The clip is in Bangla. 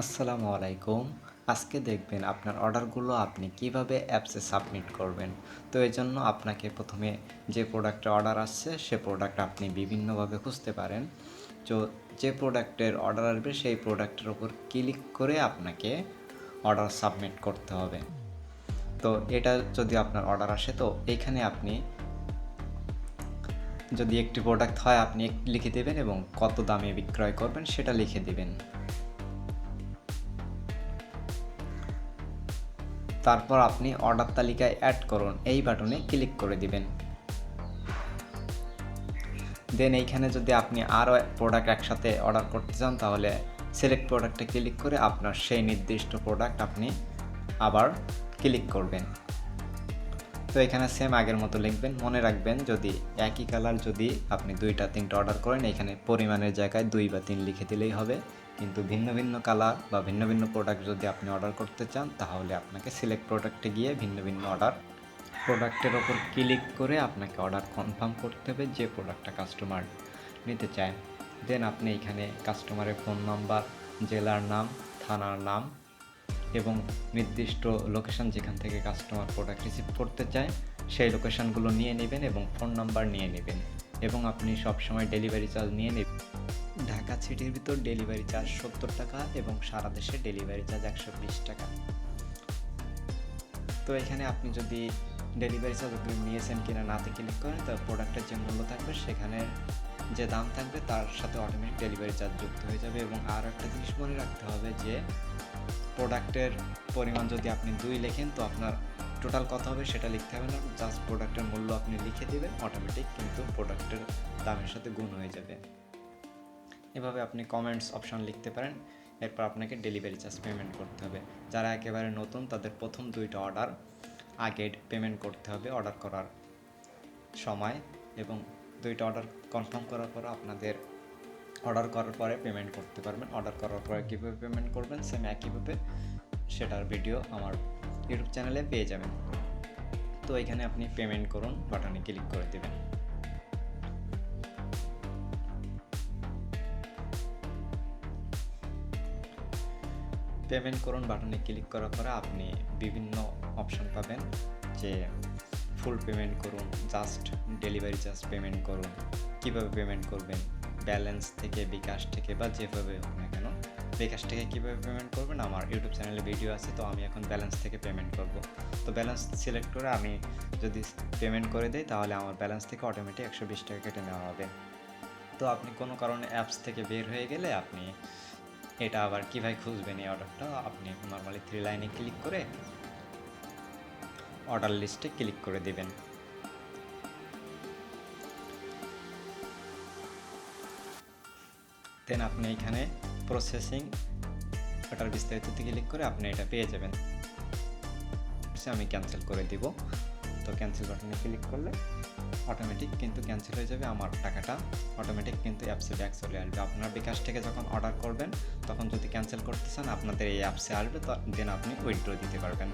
আসসালামু আলাইকুম। আজকে দেখবেন আপনার অর্ডারগুলো আপনি কীভাবে অ্যাপসে সাবমিট করবেন। তো এই জন্য আপনাকে প্রথমে যে প্রোডাক্টের অর্ডার আসছে, সে প্রোডাক্ট আপনি বিভিন্নভাবে খুঁজতে পারেন। তো যে প্রোডাক্টের অর্ডার আসবে, সেই প্রোডাক্টের ওপর ক্লিক করে আপনাকে অর্ডার সাবমিট করতে হবে। তো এটা যদি আপনার অর্ডার আসে, তো এইখানে আপনি যদি একটি প্রোডাক্ট হয়, আপনি লিখে দেবেন এবং কত দামে বিক্রয় করবেন, সেটা লিখে দিবেন। তারপর আপনি অর্ডার তালিকায় অ্যাড করুন। এই বাটনে ক্লিক করে দিবেন। দেন এইখানে যদি আপনি আরও প্রোডাক্ট একসাথে অর্ডার করতে চান, তাহলে সিলেক্ট প্রোডাক্টে ক্লিক করে আপনার সেই নির্দিষ্ট প্রোডাক্ট আপনি আবার ক্লিক করবেন। তো এখানে সেম আগের মতো লিখবেন। মনে রাখবেন যদি একই কালার যদি আপনি দুইটা, তিনটা অর্ডার করেন, এখানে পরিমাণের জায়গায় দুই বা তিন লিখে দিলেই হবে। কিন্তু ভিন্ন ভিন্ন কালার বা ভিন্ন ভিন্ন প্রোডাক্ট যদি আপনি অর্ডার করতে চান, তাহলে আপনাকে সিলেক্ট প্রোডাক্টে গিয়ে ভিন্ন ভিন্ন অর্ডার প্রোডাক্টের ওপর ক্লিক করে আপনাকে অর্ডার কনফার্ম করতে হবে যে প্রোডাক্টটা কাস্টমার নিতে চায়। দেন আপনি এখানে কাস্টমারের ফোন নাম্বার জেলার নাম, থানার নাম এবং নির্দিষ্ট লোকেশন যেখান থেকে কাস্টমার প্রোডাক্ট রিসিভ করতে চায়, সেই লোকেশনগুলো নিয়ে নেবেন এবং ফোন নাম্বার নিয়ে নেবেন এবং আপনি সবসময় ডেলিভারি চার্জ নিয়ে নেবেন। ঢাকা সিটির ভিতর ডেলিভারি চার্জ সত্তর টাকা এবং সারা দেশে ডেলিভারি চার্জ একশো বিশ টাকা। তো এখানে আপনি যদি ডেলিভারি চার্জ অগ্রিম নিয়েছেন কিনা নাতে ক্লিক করেন তো প্রোডাক্টের যে মূল্য থাকবে সেখানে যে দাম থাকবে, তার সাথে অটোমেটিক ডেলিভারি চার্জ যুক্ত হয়ে যাবে এবং আর একটা জিনিস মনে রাখতে হবে যে প্রোডাক্টের পরিমাণ যদি আপনি দুই লেখেন, তো আপনার টোটাল কত হবে সেটা লিখতে হবে না। জাস্ট প্রোডাক্টের মূল্য আপনি লিখে দেবেন অটোমেটিক কিন্তু প্রোডাক্টের দামের সাথে গুণ হয়ে যাবে। এভাবে আপনি কমেন্টস অপশন লিখতে পারেন, এরপর আপনাকে ডেলিভারি চার্জ পেমেন্ট করতে হবে। যারা একেবারে নতুন, তাদের প্রথম দুইটা অর্ডার আগে পেমেন্ট করতে হবে অর্ডার করার সময়, এবং দুইটা অর্ডার কনফার্ম করার পর আপনাদের অর্ডার করার পরে পেমেন্ট করতে পারবেন। অর্ডার করার পরে কীভাবে পেমেন্ট করবেন সেম একইভাবে সেটার ভিডিও আমার ইউটিউব চ্যানেলে পেয়ে যাবেন। তো এখানে আপনি পেমেন্ট করুন বাটনে ক্লিক করে দেবেন। পেমেন্ট করুন বাটনে ক্লিক করার পরে আপনি বিভিন্ন অপশন পাবেন, যে ফুল পেমেন্ট করুন জাস্ট ডেলিভারি চার্জ পেমেন্ট করুন, কীভাবে পেমেন্ট করবেন। ব্যালেন্স থেকে, বিকাশ থেকে বা যেভাবে হোক না কেন, বিকাশ থেকে কীভাবে পেমেন্ট করবেন? আমার ইউটিউব চ্যানেলে ভিডিও আছে, তো আমি এখন ব্যালেন্স থেকে পেমেন্ট করব। তো ব্যালেন্স সিলেক্ট করে আমি যদি পেমেন্ট করে দিই, তাহলে আমার ব্যালেন্স থেকে অটোমেটিক একশো বিশ টাকা কেটে নেওয়া হবে। তো আপনি কোনো কারণে অ্যাপস থেকে বের হয়ে গেলে আপনি এটা আবার কীভাবে খুঁজবেন এই অর্ডারটা আপনি নর্মালি থ্রি লাইনে ক্লিক করে অর্ডার লিস্টে ক্লিক করে দেবেন। দেন আপনি এখানে প্রসেসিং ওটার বিস্তারিত বিস্তারিততে ক্লিক করে আপনি এটা পেয়ে যাবেন। আমি ক্যান্সেল করে দিব। তো ক্যান্সেল বাটনে ক্লিক করলে অটোমেটিক কিন্তু ক্যান্সেল হয়ে যাবে, আমার টাকাটা অটোমেটিক কিন্তু অ্যাপসে ব্যাক চলে আসবে। আপনার বিকাশ থেকে যখন অর্ডার করবেন, তখন যদি ক্যান্সেল করতে চান, আপনাদের এই অ্যাপসে আসবে দেন আপনি উইথড্র দিতে পারবেন।